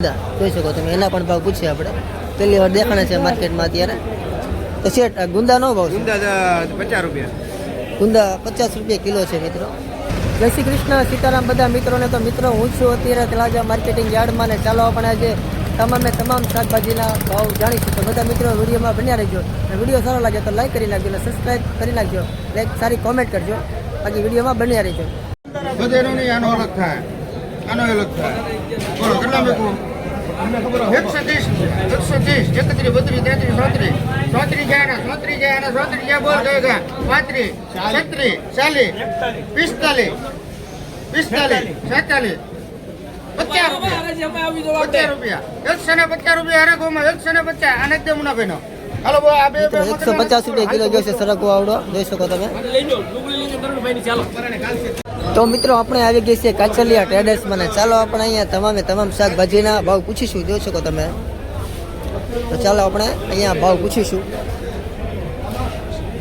જોઈ શકો તમે. એના પણ ભાવ પૂછીએ આપણે. પહેલી વાર દેખાણે છે માર્કેટમાં અત્યારે. તો શેઠ ગુંદાનો ભાવ ગુંદા પચાસ રૂપિયા. ગુંદા પચાસ રૂપિયા કિલો છે મિત્રો. જય શ્રી કૃષ્ણ સીતારામ બધા મિત્રોને તો મિત્રો હું છું અત્યારે તળાજા માર્કેટિંગ યાર્ડમાં ને ચાલો આપણે આજે તમામે તમામ શાકભાજીના ભાવ જાણીશું. તો બધા મિત્રો વિડીયોમાં બન્યા રહેજો. અને વીડિયો સારો લાગે તો લાઈક કરી નાખજો અને સબસ્ક્રાઈબ કરી નાખજો. લાઈક સારી કોમેન્ટ કરજો. બાકી વિડીયોમાં બન્યા રહેજો. બધેનો આનો અલગ થાય. આનો અલગ થાય. બોલો કેટલા મેકું એકસો ત્રીસ એકસો ત્રીસ એકત્રીસ બત્રીસ તેત્રીસ ચોત્રીસ. ચોત્રીસ ને ચોત્રીસ ને ચોત્રીસ જાય બોલ ગયો ગયા પાંત્રીસ છત્રીસ ચાલીસ પિસ્તાલીસ પિસ્તાલીસ છેતાલીસ. પચાસ રૂપિયા. પચાસ રૂપિયા. એકસો ને પચાસ રૂપિયા હરેકોમાં એકસો ને પચાસ. આને જ બોલ આ એકસો પચાસ રૂપિયા કિલો જોશે સરગવો આવડો. જોઈ શકો તમે. તો મિત્રો આપણે આવી ગઈ છે કાચલિયા ટ્રેડર્સમાં મને ચાલો આપણે અહીંયા તમામે તમામ શાકભાજીના ભાવ પૂછીશું. જોઈ શકો તમે? તો ચાલો આપણે અહીંયા ભાવ પૂછીશું.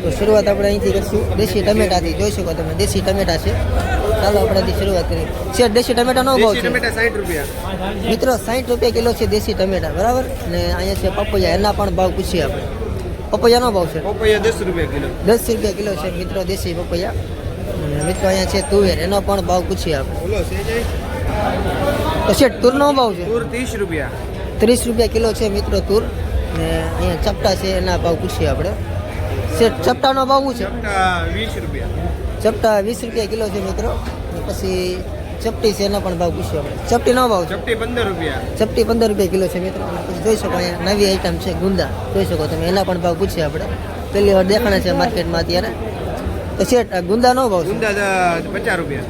તો શરૂઆત આપણે અહીંથી કરીશું. દેશી ટમેટાથી જોઈ શકો તમે? દેશી ટમેટા છે. ચાલો આપણે અહીંથી શરૂઆત કરીએ. છે દેશી ટમેટાનો ભાવ છે? મિત્રો સાઠ રૂપિયા કિલો છે દેશી ટમેટા બરાબર? ને અહીંયા છે પપૈયા એના પણ ભાવ પૂછીએ આપણે. પપૈયાનો ભાવ છે? પપૈયા દસ રૂપિયા કિલો. દસ રૂપિયા કિલો છે મિત્રો દેશી પપૈયા. અને મિત્રો અહીંયા છે તુવેર એનો પણ ભાવ પૂછીએ આપણે તો શેઠ તુરનો ભાવ છે? તુર ત્રીસ રૂપિયા. ત્રીસ રૂપિયા કિલો છે મિત્રો તુર. ને અહીંયા ચપટા છે એના ભાવ પૂછીએ આપણે. શેઠ ચપટાનો ભાવ શું છે? ચપટા વીસ રૂપિયા. ચપટા વીસ રૂપિયા કિલો છે મિત્રો. ને પછી ચપટી છે એના પણ ભાવ પૂછ્યો આપણે. ચપટીનો ભાવ છે? ચપટી પંદર રૂપિયા. ચપટી પંદર રૂપિયા કિલો છે મિત્રો. પછી જોઈ શકો અહીંયા નવી આઈટમ છે ગુંદા. જોઈ શકો તમે એના પણ ભાવ પૂછીએ આપણે. પહેલી વાર દેખાણે છે માર્કેટમાં અત્યારે. તો શેઠ ગુંદા નો ભાવ ગુંદા પચાસ રૂપિયા.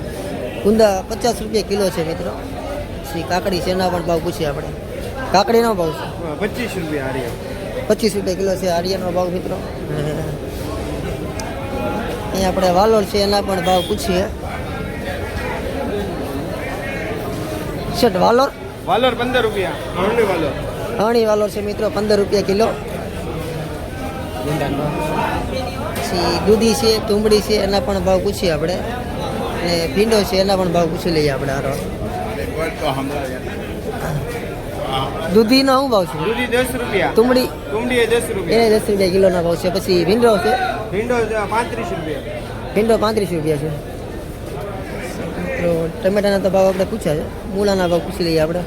ગુંદા પચાસ રૂપિયા કિલો છે મિત્રો. પછી કાકડી છે એના પણ ભાવ પૂછીએ આપણે. કાકડીનો ભાવ છે? પચીસ રૂપિયા આર્યા પચીસ રૂપિયા કિલો છે આર્યનો ભાવ મિત્રો. અહીંયા આપણે વાલોર છે એના પણ ભાવ પૂછીએ. શેઠ વાલોર? વાલોર પંદર રૂપિયા. હણી વાલોર. હણી વાલોર છે મિત્રો પંદર રૂપિયા કિલો. પછી દૂધી છે તુંબડી છે એના પણ ભાવ પૂછીએ આપણે. અને ભીંડો છે એના પણ ભાવ પૂછી લઈએ આપણે આરો દૂધીનો શું ભાવ છે? દૂધી દસ રૂપિયા. તુંબડી? તુંબડી દસ એને રૂપિયા દસ રૂપિયા કિલોના ભાવ છે. પછી ભીંડો છે? ભીંડો પાંત્રીસ રૂપિયા. ભીંડો પાંત્રીસ રૂપિયા છે. તો ટમેટાના તો ભાવ આપણે પૂછ્યા છે. મૂળાના ભાવ પૂછી લઈએ આપણે.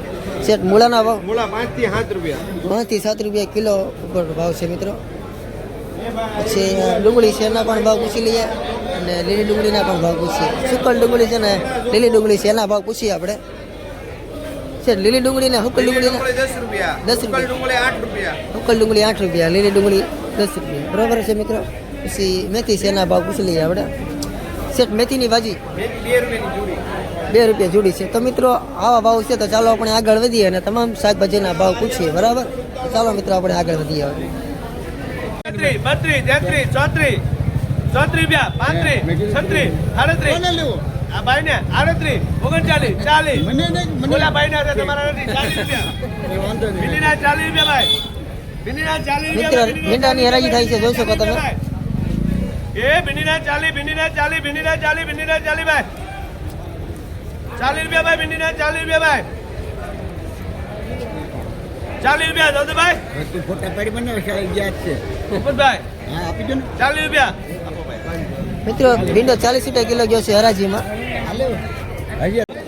શેઠ મૂળાના ભાવ? મૂળા પાંચથી સાત રૂપિયા. પાંચથી સાત રૂપિયા કિલો ઉપર ભાવ છે મિત્રો. પછી ડુંગળી છે એના પણ ભાવ પૂછી લઈએ અને લીલી ડુંગળીના પણ ભાવ પૂછીએ. સુકલ ડુંગળી છે ને લીલી ડુંગળી છે એના ભાવ પૂછીએ આપણે? છે લીલી ડુંગળી ને હુકલ ડુંગળી દસ રૂપિયા. દસ સુકલ રૂપિયા. ડુંગળી આઠ રૂપિયા. હુકલ ડુંગળી આઠ રૂપિયા લીલી ડુંગળી દસ રૂપિયા. બરાબર છે મિત્રો? પછી મેથી છે એના ભાવ પૂછી લઈએ આપણે. શેઠ મેથીની ભાજી? બે રૂપિયા જોડી છે. તો મિત્રો આવા ભાવ છે તો ચાલો આપણે આગળ વધીએ અને તમામ શાકભાજીના ભાવ પૂછીએ. બરાબર? ચાલો મિત્રો આપણે આગળ વધીએ હવે. બત્રીસ બત્રીસ તેત્રીસ ચોત્રીસ ચોત્રીસ રૂપિયા પાંત્રીસ છત્રીસ આડત્રીસ આ ભાઈ ને આડત્રીસ ઓગણચાલીસ ચાલીસ. ઓલા ભાઈ ના છે તમારા નથી. ચાલીસ રૂપિયા. ભીંડીના ચાલીસ રૂપિયા ભાઈ ભીંડીના ચાલીસ મિત્રો રૂપિયા ભીંડાની હરાજી થાય છે જોઈ શકો તમે. એ ભીંડીના ચાલીસ ભીંડીના ચાલીસ ભીંડીના ચાલીસ ભીંડીના ચાલીસ ભાઈ. ચાલીસ રૂપિયા ભાઈ ભીંડીના ચાલીસ રૂપિયા ભાઈ. ચાલીસ રૂપિયા દો ભાઈ ફોટા પાડી શાળા ગયા છે. ઉપરભાઈ. હા આપી દો ને. ચાલીસ રૂપિયા. મિત્રો ભીંડો ચાલીસ રૂપિયા કિલો ગયો છે હરાજીમાં.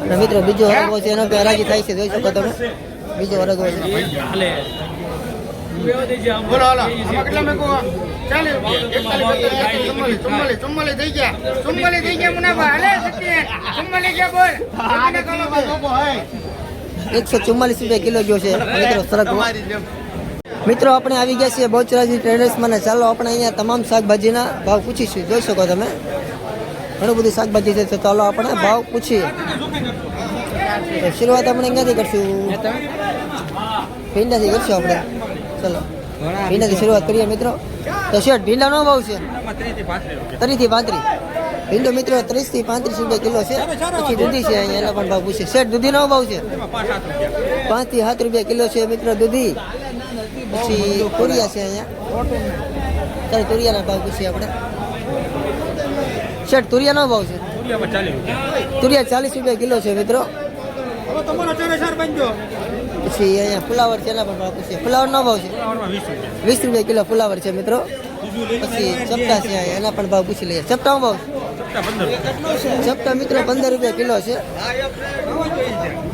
અને મિત્રો બીજો હરગો છે એનો હરાજી થાય છે જોઈ શકો તમે. બીજો હરગો છે. બોલો હાલો. કેટલા મેકો? ચુમ્માલીસ થઈ ગયા. ચુમ્માલીસ થઈ ગયા મુનાફા. હાલે સત્યન ગયા બોલ. એકસો ચુમ્માલીસ રૂપિયા કિલો ગયો છે. મિત્રો સરસ મિત્રો આપણે આવી ગયા છીએ બહુચરાજી ટ્રેડર્સમાં ને ચાલો આપણે અહીંયા તમામ શાકભાજીના ભાવ પૂછીશું. જોઈ શકો તમે? ઘણું બધું શાકભાજી છે તો ચાલો આપણે ભાવ પૂછીએ. શરૂઆત આપણે ક્યાંથી કરશું? ભીંડાથી કરશું આપણે. ચલો ભીંડાથી શરૂઆત કરીએ મિત્રો. તો શેઠ ભીંડાનો ભાવ છે? ત્રીથી પાંત્રીસ. ભીંડો મિત્રો ત્રીસથી પાંત્રીસ રૂપિયા કિલો છે. પછી દૂધી છે અહીંયા એના પણ ભાવ પૂછે. શેઠ દૂધીનો ભાવ છે? પાંચથી સાત રૂપિયા કિલો છે મિત્રો દૂધી. પછી તુરિયા છે અહીંયા. ત્યારે તુરિયાના ભાવ પૂછીએ આપણે. શેઠ તુરિયાનો ભાવ છે? તુરિયા ચાલીસ રૂપિયા કિલો છે મિત્રો. પછી અહીંયા ફુલાવર છે એના પણ ભાવ પૂછીએ. ફુલાવરનો ભાવ છે? વીસ રૂપિયા. કિલો ફુલાવર છે મિત્રો. પછી ચપટા છે એના પણ ભાવ પૂછી લઈએ. ચપટાનો ભાવ ચપટા મિત્રો પંદર રૂપિયા કિલો છે.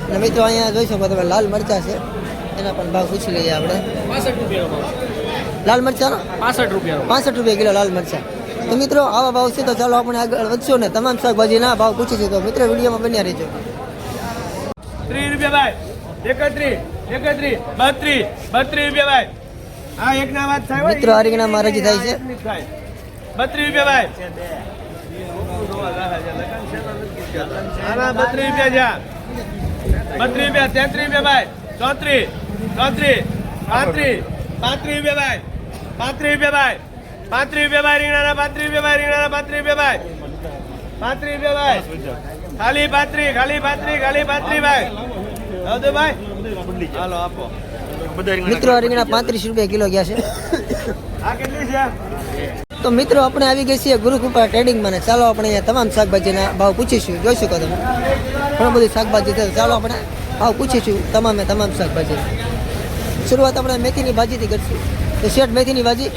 અને મિત્રો અહીંયા જોઈ શકો તમે લાલ મરચા છે. એના પણ ભાવ પૂછી લઈએ આપણે. લાલ મરચાનો? પાસઠ રૂપિયા પાસઠ રૂપિયા કિલો લાલ મરચા. તો મિત્રો આવા ભાવ છે તો ચાલો આપણે આગળ વધશું ને તમામ શાકભાજીના ભાવ પૂછીશું તો મિત્રો વિડીયોમાં બન્યા રહેજો. ત્રીસ રૂપિયા ભાઈ. એકત્રીસ એકત્રીસ બત્રીસ બત્રીસ રૂપિયા ભાઈ. હા એક ના વાત થાય મિત્રો, આ રીંગણામાં રજી થાય છે. બત્રીસ રૂપિયા ભાઈ. આના બત્રીસ રૂપિયા જ્યાં. બત્રીસ રૂપિયા તેત્રીસ રૂપિયા ભાઈ. ચોત્રીસ ચોત્રીસ પાંત્રીસ પાંત્રીસ રૂપિયા ભાઈ. પાંત્રીસ રૂપિયા ભાઈ. પાંત્રીસ રૂપિયા ભાઈ રીંગણાના પાંત્રીસ રૂપિયા ભાઈ રીંગણાના પાંત્રીસ રૂપિયા ભાઈ. પાંત્રીસ રૂપિયા ભાઈ. ખાલી પાંત્રીસ ખાલી પાંત્રીસ ખાલી પાંત્રીસ ભાઈ. હવે ભાઈ. હાલો આપો. મિત્રો રીંગણા પાંત્રીસ રૂપિયા કિલો ગયા છે. આ કેટલી છે? તો મિત્રો આપણે આવી ગઈ છીએ ગુરુકૃપા ટ્રેડિંગમાં ને ચાલો આપણે અહીંયા તમામ શાકભાજીના ભાવ પૂછીશું. જોઈ શકો તમે? ઘણું બધું શાકભાજી છે. ચાલો આપણે ભાવ પૂછીશું તમામે તમામ શાકભાજી. શરૂઆત આપણે મેથીની ભાજીથી કરીશું. તો શેઠ મેથીની ભાજી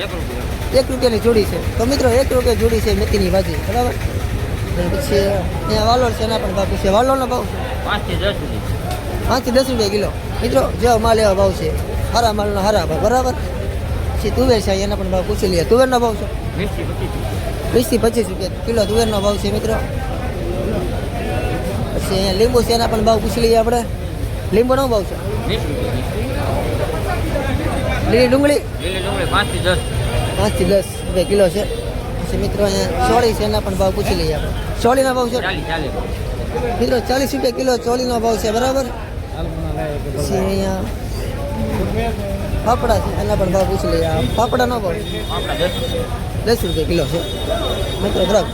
એક રૂપિયાની જોડી છે. તો મિત્રો એક રૂપિયા જોડી છે મેથીની ભાજી. બરાબર? પછી અહીંયા વાલોળ છે એના પણ ભાવ પૂછે વાલોળનો ભાવ? પાંચથી દસ રૂપિયા કિલો. મિત્રો જેવો માલ એવા ભાવ છે. હારા માલનો હારા ભાવ. બરાબર? પછી તુવેર છે એના પણ ભાવ પૂછી લઈએ. તુવેરનો ભાવ છે વીસથી પચીસ રૂપિયા. કિલો તુવેરનો ભાવ છે મિત્રો. પછી અહીંયા લીંબુ છે એના પણ ભાવ પૂછી લઈએ આપણે. લીંબુનો ભાવ છે? લીલી ડુંગળી? પાંચથી દસ. રૂપિયા કિલો છે. પછી મિત્રો અહીંયા ચોળી છે એના પણ ભાવ પૂછી લઈએ આપણે. ચોળીના ભાવ છે? મિત્રો ચાલીસ. રૂપિયા કિલો ચોળીનો ભાવ છે બરાબર? પછી અહીંયા ફાફડા છે, એના પણ ભાવ પૂછી લઈએ. આ ફાફડાનો ભાવ. દસ રૂપિયા કિલો છે. મિત્રો બરાબર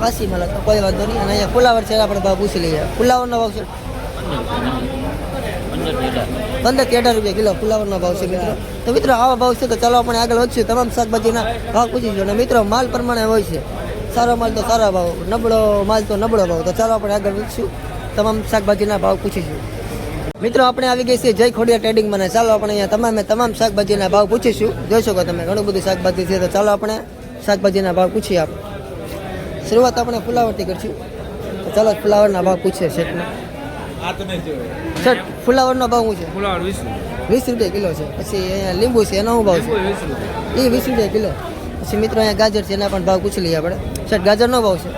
પાસી મળે, તો કોઈ વાંધો નહીં. અને અહીંયા ફુલાવર છે, એના પણ ભાવ પૂછી લઈએ. ફુલાવરનો ભાવ છે? પંદરથી અઢાર રૂપિયા કિલો ફુલાવરનો ભાવ છે, મિત્રો. તો મિત્રો, આવા ભાવ છે તો ચાલો આપણે આગળ વધશું તમામ શાકભાજીના ભાવ પૂછીશું અને મિત્રો, માલ પ્રમાણે હોય છે. સારો માલ તો સારા ભાવ. નબળો માલ તો નબળો ભાવ. તો ચાલો આપણે આગળ વધશું. તમામ શાકભાજીના ભાવ પૂછીશું. મિત્રો આપણે આવી ગઈ છીએ જય ખોડિયા ટ્રેડિંગમાં મને ચાલો આપણે અહીંયા તમામે તમામ શાકભાજીના ભાવ પૂછીશું. જોઈ શકો તમે ઘણું બધું શાકભાજી છે તો ચાલો આપણે શાકભાજીના ભાવ પૂછીએ આપણે. શરૂઆત આપણે ફુલાવરથી કરશું. તો ચાલો ફુલાવરના ભાવ પૂછીએ શેઠને. શેઠ ફુલાવરનો ભાવ શું છે? ફુલાવર વીસ વીસ રૂપિયા કિલો છે. પછી અહીંયા લીંબુ છે એનો શું ભાવ છે? એ વીસ રૂપિયા. કિલો. પછી મિત્રો અહીંયા ગાજર છે એના પણ ભાવ પૂછી લઈએ આપણે. શેઠ ગાજરનો ભાવ છે?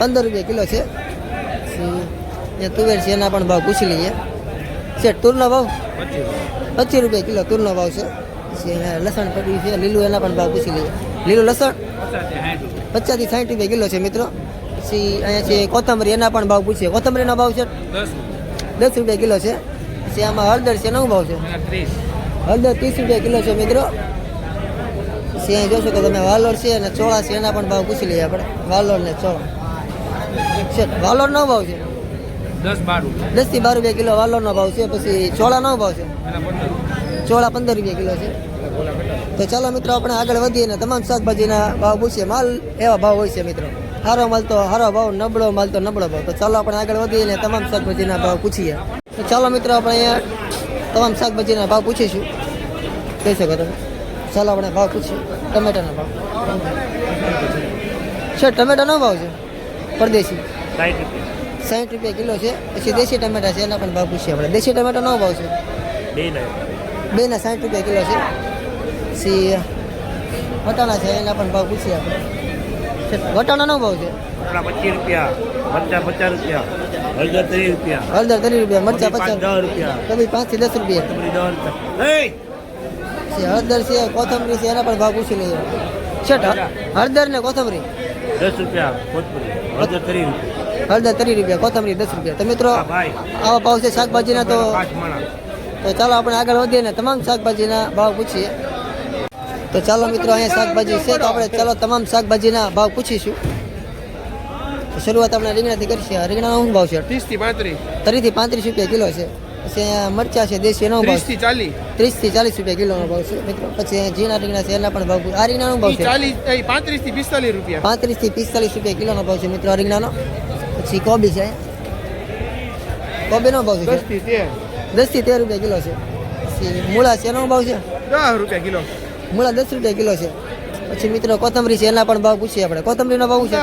પંદર રૂપિયા. કિલો છે. પછી તુવેર છે એના પણ ભાવ પૂછી લઈએ. શેઠ તુરનો ભાવ? પચીસ રૂપિયા કિલો તુરનો ભાવ છે. લસણ પડ્યું છે, લીલું એના પણ ભાવ પૂછી લઈએ. લીલું લસણ? પચાસથી સાઠ રૂપિયા કિલો છે, મિત્રો. પછી અહીંયા છે કોથમરી, એના પણ ભાવ પૂછીએ. કોથમરીનો ભાવ છે? દસ રૂપિયા કિલો છે. પછી આમાં હળદર છે નવ ભાવ છે? હળદર ત્રીસ રૂપિયા કિલો છે, મિત્રો. પછી અહીં જોશો કે તમે વાલોર છે અને ચોળા છે, એના પણ ભાવ પૂછી લઈએ આપણે. વાલોર ને ચોળા. છે વાલોરનો ભાવ છે. દસથી બાર રૂપિયા કિલો વાલોનો ભાવ છે પછી ચોળાનો ભાવ છે? ચોળા પંદર રૂપિયા કિલો છે. તો ચાલો મિત્રો આપણે આગળ વધીએ ને તમામ શાકભાજીના ભાવ પૂછીએ. માલ એવા ભાવ હોય છે મિત્રો. સારો માલ તો સારો ભાવ નબળો માલ તો નબળો ભાવ. તો ચાલો આપણે આગળ વધીએ ને તમામ શાકભાજીના ભાવ પૂછીએ. તો ચાલો મિત્રો આપણે અહીંયા તમામ શાકભાજીના ભાવ પૂછીશું. કહી શકો તમે? ચાલો આપણે ભાવ પૂછીએ. ટમેટાના ભાવ. છે ટમેટાનો ભાવ છે. પરદેશી. સાઠ સાઠ રૂપિયા કિલો છે. પછી દેશી ટમેટા છે એના પણ ભાવ પૂછીએ આપણે. દેશી ટમેટાનો ભાવ છે? બે ના બેના સાઠ રૂપિયા કિલો છે. પછી વટાણા છે એના પણ ભાવ પૂછીએ આપણે. વટાણાનો ભાવ છે? પચીસ રૂપિયા પચાસ પચાસ રૂપિયા હળદર ત્રીસ રૂપિયા. હળદર ત્રીસ રૂપિયા મરચા પચાસ દસ રૂપિયા. કભી પાંચથી દસ રૂપિયા. દસ રૂપિયા. હળદર છે કોથમરી છે એના પણ ભાવ પૂછી લઈએ. છે હળદર ને કોથમરી? દસ રૂપિયા કોથમરી. હળદર ત્રીસ રૂપિયા. હળદર ત્રીસ રૂપિયા કોથમરી દસ રૂપિયા. તો મિત્રો આવા ભાવ છે શાકભાજીના તો તો ચાલો આપણે આગળ વધીએ ને તમામ શાકભાજીના ભાવ પૂછીએ. તો ચાલો મિત્રો અહીંયા શાકભાજી છે તો આપણે ચાલો તમામ શાકભાજીના ભાવ પૂછીશું. શરૂઆત આપણે રીંગણાથી કરીશું. રીંગણાનો શું ભાવ છે? ત્રીસથી પાંત્રીસ. ત્રીસથી પાંત્રીસ રૂપિયા કિલો છે. પછી અહીંયા મરચા છે દેશી એનો ભાવ છે ચાલીસ. ત્રીસથી ચાલીસ રૂપિયા કિલોનો ભાવ છે મિત્રો. પછી ઝીણા રીંગણા છે એના પણ ભાવ આ રીંગણાનો ભાવ છે? ચાલીસ પાંત્રીસથી પિસ્તાલીસ રૂપિયા. પાંત્રીસથી પિસ્તાલીસ રૂપિયા કિલોનો ભાવ છે મિત્રો આ રીંગણાનો. પછી કોબી છે. કોબીનો ભાવ છે. દસથી તેર. રૂપિયા કિલો છે. પછી મૂળા છે એનો ભાવ છે? દસ રૂપિયા કિલો. મૂળા દસ રૂપિયા કિલો છે. પછી મિત્રો કોથમરી છે એના પણ ભાવ પૂછીએ આપણે. કોથમરીનો ભાવ છે?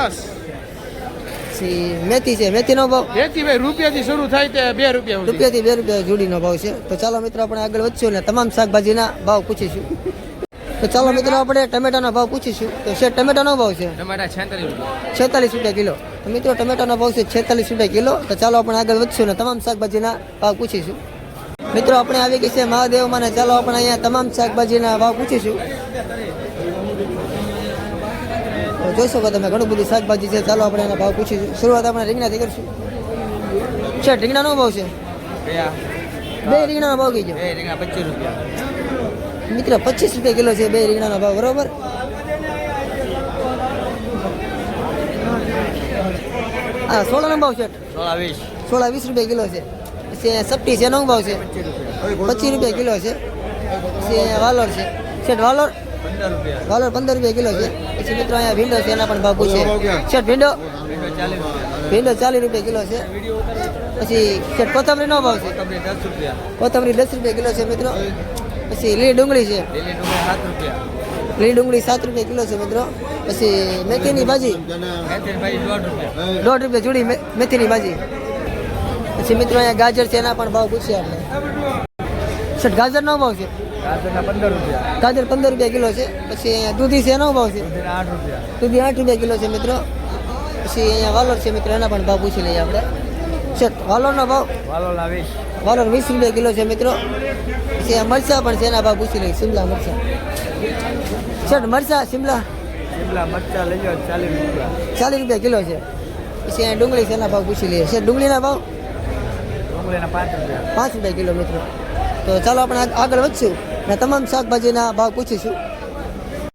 પછી મેથી છે મેથીનો ભાવ? મેથી ભાઈ રૂપિયાથી શરૂ થાય તે બે રૂપિયા રૂપિયાથી બે રૂપિયા જોડીનો ભાવ છે. તો ચાલો મિત્રો આપણે આગળ વધશું ને તમામ શાકભાજીના ભાવ પૂછીશું. તો ચાલો મિત્રો આપણે ટમેટાનો ભાવ પૂછીશું. તો શેઠ ટમેટાનો ભાવ છે? ટમેટા છેતાલીસ રૂપિયા. છેતાલીસ રૂપિયા કિલો. તો મિત્રો ટમેટાનો ભાવ છે છેતાલીસ રૂપિયા કિલો. તો ચાલો આપણે આગળ વધશું ને તમામ શાકભાજીના ભાવ પૂછીશું. મિત્રો આપણે આવી ગઈ છે મહાદેવમાં ને ચાલો આપણે અહીંયા તમામ શાકભાજીના ભાવ પૂછીશું. જોઈ શકો તમે ઘણું બધું શાકભાજી છે ચાલો આપણે એના ભાવ પૂછીશું. શરૂઆત આપણે રીંગણાથી કરશું. છે રીંગણાનો ભાવ છે? બે રીંગણાનો ભાવ કીધો. પચીસ રૂપિયા. મિત્ર પચીસ રૂપિયા કિલો છે બે રીંગણાનો ભાવ બરોબર? હા સોળાનો ભાવ છે. સોળા વીસ સોળા વીસ રૂપિયા કિલો છે. પછી સપટી છે એનો ભાવ છે? પચીસ રૂપિયા કિલો છે. પછી અહીંયા વાલોર છે. શેઠ વાલોર? પંદર વાલોર પંદર રૂપિયા કિલો છે. પછી મિત્રો અહીંયા ભીંડો છે એના પણ ભાવ પૂછે. શેઠ ભીંડો? ભીંડો ચાલીસ રૂપિયા. કિલો છે. પછી શેઠ કોથમરીનો ભાવ છે? કપડી દસ રૂપિયા. કોથમરી દસ રૂપિયા કિલો છે મિત્રો. પછી લીલી ડુંગળી છે. લીલી ડુંગળી સાત રૂપિયા. લીલી ડુંગળી સાત રૂપિયા કિલો છે મિત્રો. પછી મેથીની ભાજી. દોઢ રૂપિયા. જોડી મેથીની ભાજી. પછી મિત્રો અહીંયા ગાજર છે એના પણ ભાવ પૂછીએ આપણે. સર ગાજરનો ભાવ છે? ગાજર પંદર રૂપિયા કિલો છે. પછી અહીંયા દૂધી છે એનો ભાવ છે? દૂધી આઠ રૂપિયા કિલો છે મિત્રો. પછી અહીંયા વાલોર છે મિત્રો એના પણ ભાવ પૂછી લઈએ આપણે. સર વાલોરનો ભાવ? વીસ. વાલોર વીસ રૂપિયા કિલો છે મિત્રો. અહીંયા મરચાં પણ છે એના ભાવ પૂછી લઈએ. શિમલા મરચાં. છે મરચાં શિમલા? શિમલા મરચા લઈ જાઓ ચાલીસ રૂપિયા. ચાલીસ રૂપિયા કિલો છે. પછી અહીંયા ડુંગળી છે એના ભાવ પૂછી લઈએ. છે ડુંગળીના ભાવ? ડુંગળીના પાંચ રૂપિયા. પાંચ રૂપિયા કિલો મિત્રો. તો ચાલો આપણે આગ- આગળ વધશું ને તમામ શાકભાજીના ભાવ પૂછીશું.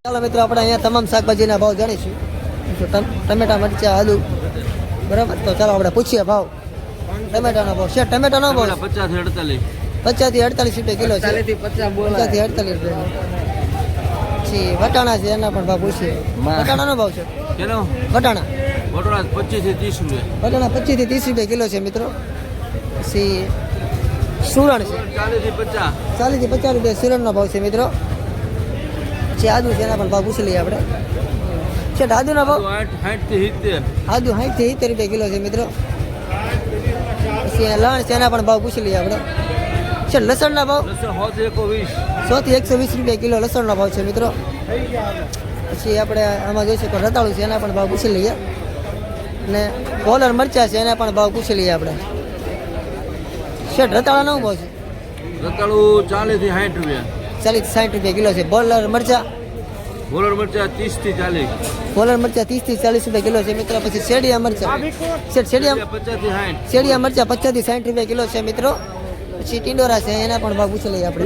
ચાલો મિત્રો આપણે અહીંયા તમામ શાકભાજીના ભાવ જાણીશું. ટમેટા મરચાં આલુ. બરાબર? તો ચાલો આપણે પૂછીએ ભાવ. ટમેટાનો ભાવ છે ટમેટાનો ભાવ પચાસથી અડતાલીસ. પચાસથી અડતાલીસ રૂપિયા કિલો છે. થી પચાસથી અડતાલીસ રૂપિયા. પછી વટાણા છે એના પણ ભાવ પૂછીએ. વટાણાનો ભાવ છે? કેનો? વટાણા. વટાણા પચીસથી ત્રીસ રૂપિયા. વટાણા પચીસથી ત્રીસ રૂપિયા કિલો છે મિત્રો. પછી સુરણ છે. ચાલીસથી પચાસ. ચાલીસથી પચાસ રૂપિયા સુરણનો ભાવ છે મિત્રો. છે આદુ છે એના પણ ભાવ પૂછી લઈએ આપણે. છે આદુનો ભાવ? આઠ સાઠથી સિત્તેર. આદુ સાઠથી સિત્તેર રૂપિયા કિલો છે મિત્રો. પછી લણ છે એના પણ ભાવ પૂછી લઈએ આપણે. છે લસણના ભાવ? સો થી સો એકસો વીસ. રૂપિયા કિલો લસણનો ભાવ છે મિત્રો. પછી આપણે આમાં જોઈ શકો રતાળું છે એના પણ ભાવ પૂછી લઈએ. ને કોલર મરચા છે એના પણ ભાવ પૂછી લઈએ આપણે. શેઠ રતાળાનો ભાવ છે? રતાળું ચાલીસથી સાઠ રૂપિયા. ચાલીસ સાઠ રૂપિયા કિલો છે બોલર મરચા. બોલર મરચા ત્રીસથી ચાલીસ. કોલર મરચા ત્રીસથી ચાલીસ રૂપિયા કિલો છે મિત્રો. પછી શેડિયા મરચા. શેડિયા પચાસથી સાઠ. શેડિયા મરચા પચાસથી સાઠ રૂપિયા કિલો છે મિત્રો. પછી ટિંડોરા છે એના પણ ભાવ પૂછી લઈએ આપણે.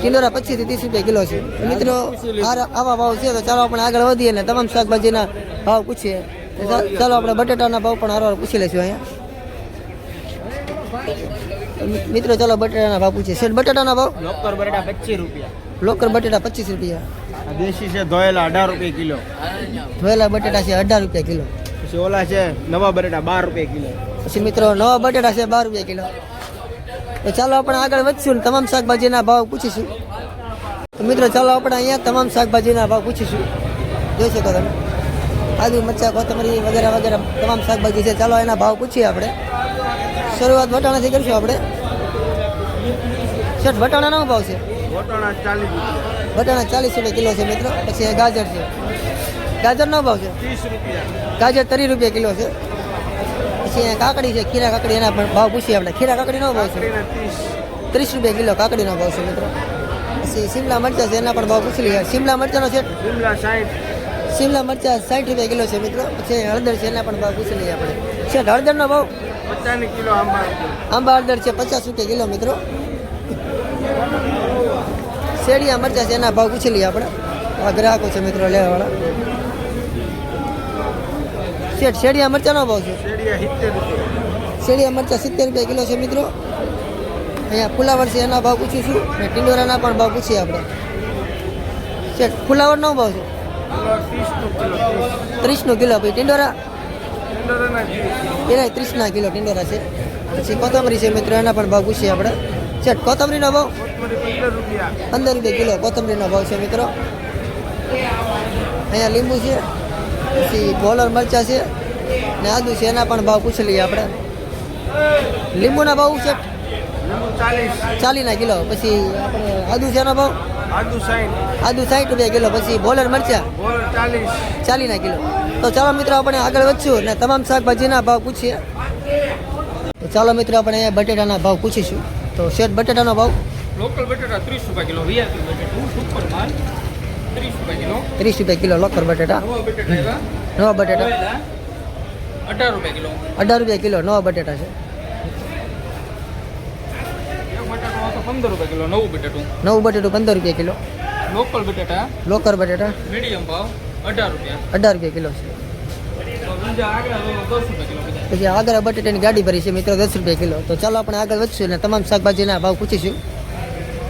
ટિંડોરા પચીસથી ત્રીસ રૂપિયા કિલો છે. મિત્રો આ- આવા ભાવ છે તો ચાલો આપણે આગળ વધીએ ને તમામ શાકભાજીના ભાવ પૂછીએ. તો ચાલો આપણે બટેટાના ભાવ પણ હારવાર પૂછી લઈશું અહીંયા. મિત્રો ચાલો બટેટાના ભાવ પૂછીએ. બટેટાના ભાવ? લોકર બટેટા પચીસ રૂપિયા. લોકર બટેટા પચીસ રૂપિયા. દેશી છે ધોયેલા અઢાર રૂપિયા કિલો. ધોયેલા બટેટા છે અઢાર રૂપિયા કિલો. પછી ઓલા છે નવા બટેટા બાર રૂપિયા કિલો. પછી મિત્રો નવા બટેટા છે બાર રૂપિયા કિલો. તો ચાલો આપણે આગળ વધશું ને તમામ શાકભાજીના ભાવ પૂછીશું. તો મિત્રો ચાલો આપણે અહીંયા તમામ શાકભાજીના ભાવ પૂછીશું. જોઈ શકો તમે. આદુ મરચા કોથમરી વગેરે વગેરે તમામ શાકભાજી છે. ચાલો એના ભાવ પૂછીએ આપણે. શરૂઆત વટાણાથી કરીશું આપણે. શેઠ વટાણાનો ભાવ છે? વટાણા ચાલીસ રૂપિયા. વટાણા ચાલીસ રૂપિયા કિલો છે મિત્રો પછી ગાજર છે. ગાજરનો ભાવ છે? ગાજર ત્રીસ રૂપિયા કિલો છે. પછી અહીંયા કાકડી છે ખીરા કાકડી એના પણ ભાવ પૂછીએ આપણે. ખીરા કાકડીનો ભાવ છે? ત્રીસ. રૂપિયા કિલો કાકડીનો ભાવ છે મિત્રો. પછી શિમલા મરચા છે એના પણ ભાવ પૂછી લઈએ. શિમલા મરચાંનો છે? શિમલા મરચા સાઠ રૂપિયા કિલો છે મિત્રો. પછી હળદર છે એના પણ ભાવ પૂછી લઈએ આપણે. છે હળદરનો ભાવ? આંબા હળદર છે પચાસ રૂપિયા કિલો મિત્રો. શેડિયા મરચા છે, એના ભાવ પૂછી લઈએ આપણે. આ ગ્રાહકો છે મિત્રો લેવાવાળા. શેઠ શેડિયા મરચાનો ભાવ છે? શેડિયા મરચા સિત્તેર રૂપિયા કિલો છે મિત્રો. અહીંયા ફુલાવર છે, એના ભાવ પૂછીશું. અને ટિંડોરાના પણ ભાવ પૂછીએ આપણે. શેઠ ફુલાવરનો ભાવ છે? ત્રીસનો કિલો ભાઈ. ટિંડોરા? એના ત્રીસના કિલો ટિંડોરા છે. પછી કોથમરી છે મિત્રો, એના પણ ભાવ પૂછીએ આપણે. શેઠ કોથમરીનો ભાવ? પંદર રૂપિયા કિલો કોથમરીનો ભાવ છે મિત્રો. અહીંયા લીંબુ છે, પછી બોલર મરચા છે, ને આદુ છે, એના પણ ભાવ પૂછી લઈએ આપણે. લીંબુના ભાવ છે? ચાલીના કિલો, પછી આદુ છે એનો ભાવ? આદુ સાઠ રૂપિયા કિલો, પછી બોલર મરચા? ચાલીના કિલો. તો ચાલો મિત્રો, આપણે આગળ વધશું ને તમામ શાકભાજીના ભાવ પૂછીએ. ચાલો મિત્રો, આપણે બટેટાના ભાવ પૂછીશું. તો શેઠ, બટેટાનો ભાવ? લોકલ બટેટા ત્રીસ રૂપિયા કિલો વીઆઈપી બટેટું. સુપર માલ ત્રીસ રૂપિયા કિલો. ત્રીસ રૂપિયા કિલો લોકર બટેટા. નવા બટેટા એવા નવા બટેટા. અઢાર રૂપિયા કિલો. અઢાર રૂપિયા કિલો નવા બટેટા છે. પંદર રૂપિયા કિલો નવું બટેટું. નવું બટેટું પંદર રૂપિયા કિલો. લોકલ બટેટા. લોકર બટેટા. મીડિયમ ભાવ અઢાર રૂપિયા. અઢાર રૂપિયા કિલો છે. પછી આગળ બટેટાની ગાડી ભરી છે મિત્રો દસ રૂપિયા કિલો. તો ચાલો આપણે આગળ વધશું અને તમામ શાકભાજીના ભાવ પૂછીશું.